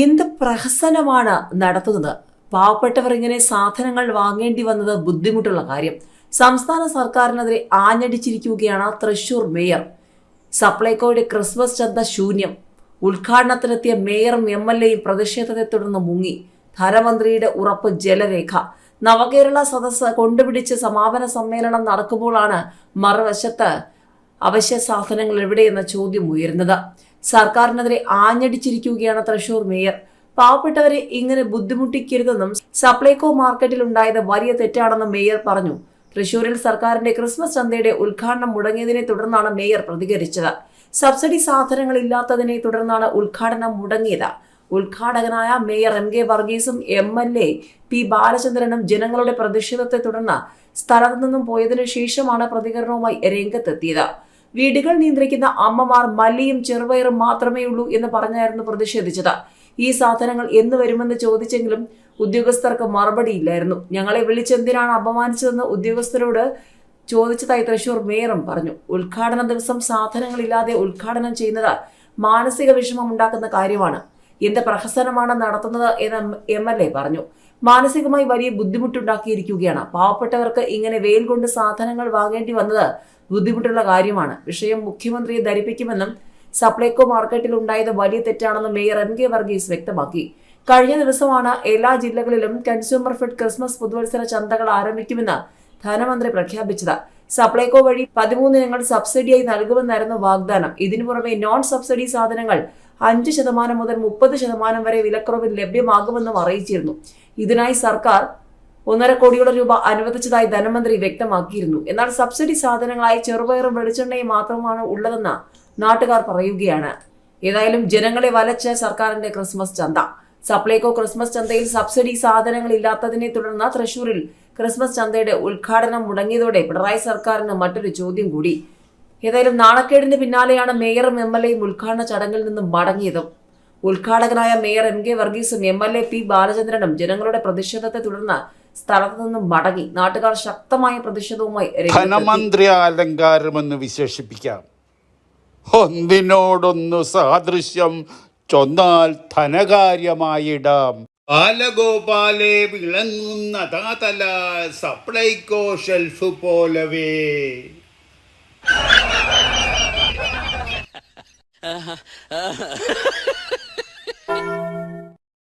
എന്ത് പ്രഹസനമാണ് നടത്തുന്നത്? പാവപ്പെട്ടവർ ഇങ്ങനെ സാധനങ്ങൾ വാങ്ങേണ്ടി വന്നത് ബുദ്ധിമുട്ടുള്ള കാര്യം. സംസ്ഥാന സർക്കാരിനെതിരെ ആഞ്ഞടിച്ചിരിക്കുകയാണ് തൃശൂർ മേയർ. സപ്ലൈകോയുടെ ക്രിസ്മസ് ചന്ത ശൂന്യം. ഉദ്ഘാടനത്തിനെത്തിയ മേയറും എം എൽ എയും പ്രതിഷേധത്തെ തുടർന്ന് മുങ്ങി. ധനമന്ത്രിയുടെ ഉറപ്പ് ജലരേഖ. നവകേരള സദസ്സ് കൊണ്ടുപിടിച്ച് സമാപന സമ്മേളനം നടക്കുമ്പോഴാണ് മറുവശത്ത് അവശ്യ സാധനങ്ങൾ എവിടെയെന്ന ചോദ്യം ഉയരുന്നത്. സർക്കാരിനെതിരെ ആഞ്ഞടിച്ചിരിക്കുകയാണ് തൃശൂർ മേയർ. പാവപ്പെട്ടവരെ ഇങ്ങനെ ബുദ്ധിമുട്ടിക്കരുതെന്നും സപ്ലൈകോ മാർക്കറ്റിൽ ഉണ്ടായത് വലിയ തെറ്റാണെന്നും മേയർ പറഞ്ഞു. തൃശൂരിൽ സർക്കാരിന്റെ ക്രിസ്മസ് ചന്തയുടെ ഉദ്ഘാടനം മുടങ്ങിയതിനെ തുടർന്നാണ് മേയർ പ്രതികരിച്ചത്. സബ്സിഡി സാധനങ്ങൾ ഇല്ലാത്തതിനെ തുടർന്നാണ് ഉദ്ഘാടനം മുടങ്ങിയത്. ഉദ്ഘാടകനായ മേയർ എം കെ വർഗീസും എം എൽ എ പി ബാലചന്ദ്രനും ജനങ്ങളുടെ പ്രതിഷേധത്തെ തുടർന്ന് സ്ഥലത്തു നിന്നും പോയതിനു ശേഷമാണ് പ്രതികരണവുമായി രംഗത്തെത്തിയത്. വീടുകൾ നിയന്ത്രിക്കുന്ന അമ്മമാർ മല്ലിയും ചെറുവയറും മാത്രമേ ഉള്ളൂ എന്ന് പറഞ്ഞായിരുന്നു പ്രതിഷേധിച്ചത്. ഈ സാധനങ്ങൾ എന്ന് വരുമെന്ന് ചോദിച്ചെങ്കിലും ഉദ്യോഗസ്ഥർക്ക് മറുപടിയില്ലായിരുന്നു ഞങ്ങളെ വിളിച്ചെന്തിനാണ് അപമാനിച്ചതെന്ന് ഉദ്യോഗസ്ഥരോട് ചോദിച്ചതായി തൃശൂർ മേയറും പറഞ്ഞു. ഉദ്ഘാടന ദിവസം സാധനങ്ങളില്ലാതെ ഉദ്ഘാടനം ചെയ്യുന്നത് മാനസിക വിഷമം ഉണ്ടാക്കുന്ന കാര്യമാണ്. എന്ത് പ്രഹസനമാണ് നടത്തുന്നത് എന്ന് എം എൽ എ പറഞ്ഞു. മാനസികമായി വലിയ ബുദ്ധിമുട്ടുണ്ടാക്കിയിരിക്കുകയാണ്. പാവപ്പെട്ടവർക്ക് ഇങ്ങനെ വെയിൽ കൊണ്ട് സാധനങ്ങൾ വാങ്ങേണ്ടി വന്നത് ബുദ്ധിമുട്ടുള്ള കാര്യമാണ്. വിഷയം മുഖ്യമന്ത്രിയെ ധരിപ്പിക്കുമെന്നും സപ്ലൈകോ മാർക്കറ്റിൽ ഉണ്ടായത് വലിയ തെറ്റാണെന്നും മേയർ എം കെ വർഗീസ് വ്യക്തമാക്കി. കഴിഞ്ഞ ദിവസമാണ് എല്ലാ ജില്ലകളിലും കൺസ്യൂമർ ഫെഡ് ക്രിസ്മസ് പുതുവത്സര ചന്തകൾ ആരംഭിക്കുമെന്ന് ധനമന്ത്രി പ്രഖ്യാപിച്ചത്. സപ്ലൈകോ വഴി പതിമൂന്ന് ഇനങ്ങൾ സബ്സിഡിയായി നൽകുമെന്നായിരുന്നു വാഗ്ദാനം. ഇതിനു പുറമെ നോൺ സബ്സിഡി സാധനങ്ങൾ അഞ്ച് ശതമാനം മുതൽ മുപ്പത് ശതമാനം വരെ വിലക്കുറവിൽ ലഭ്യമാകുമെന്നും അറിയിച്ചിരുന്നു. ഇതിനായി സർക്കാർ ഒന്നര കോടിയോളം രൂപ അനുവദിച്ചതായി ധനമന്ത്രി വ്യക്തമാക്കിയിരുന്നു. എന്നാൽ സബ്സിഡി സാധനങ്ങളായി ചെറുപയറും വെളിച്ചെണ്ണയും മാത്രമാണ് ഉള്ളതെന്ന് നാട്ടുകാർ പറയുകയാണ്. ഏതായാലും ജനങ്ങളെ വലച്ച സർക്കാരിന്റെ ക്രിസ്മസ് ചന്ത. സപ്ലൈകോ ക്രിസ്മസ് ചന്തയിൽ സബ്സിഡി സാധനങ്ങൾ ഇല്ലാത്തതിനെ തുടർന്ന് തൃശൂരിൽ ക്രിസ്മസ് ചന്തയുടെ ഉദ്ഘാടനം മുടങ്ങിയതോടെ പിണറായി സർക്കാരിന് മറ്റൊരു ചോദ്യം കൂടി. ഏതായാലും നാണക്കേടിന് പിന്നാലെയാണ് മേയറും എം എൽ എയും ഉദ്ഘാടന ചടങ്ങിൽ നിന്നും മടങ്ങിയതും. ഉദ്ഘാടകനായ മേയർ എം കെ വർഗീസും എം എൽ എ പി ബാലചന്ദ്രനും ജനങ്ങളുടെ പ്രതിഷേധത്തെ തുടർന്ന് സ്ഥലത്തു നിന്നും മടങ്ങി. നാട്ടുകാർ ശക്തമായ പ്രതിഷേധവുമായി. ധനമന്ത്രി അലങ്കാരമെന്ന് വിശേഷിപ്പിക്കാം. ഒന്നിനോടൊന്ന് സാദൃശ്യം ചൊന്നാൽ ധനകാര്യമായിടാം. ബാലഗോപാലെ വിളങ്ങുന്ന താതല സപ്ലൈകോ ഷെൽഫ് പോലവേ.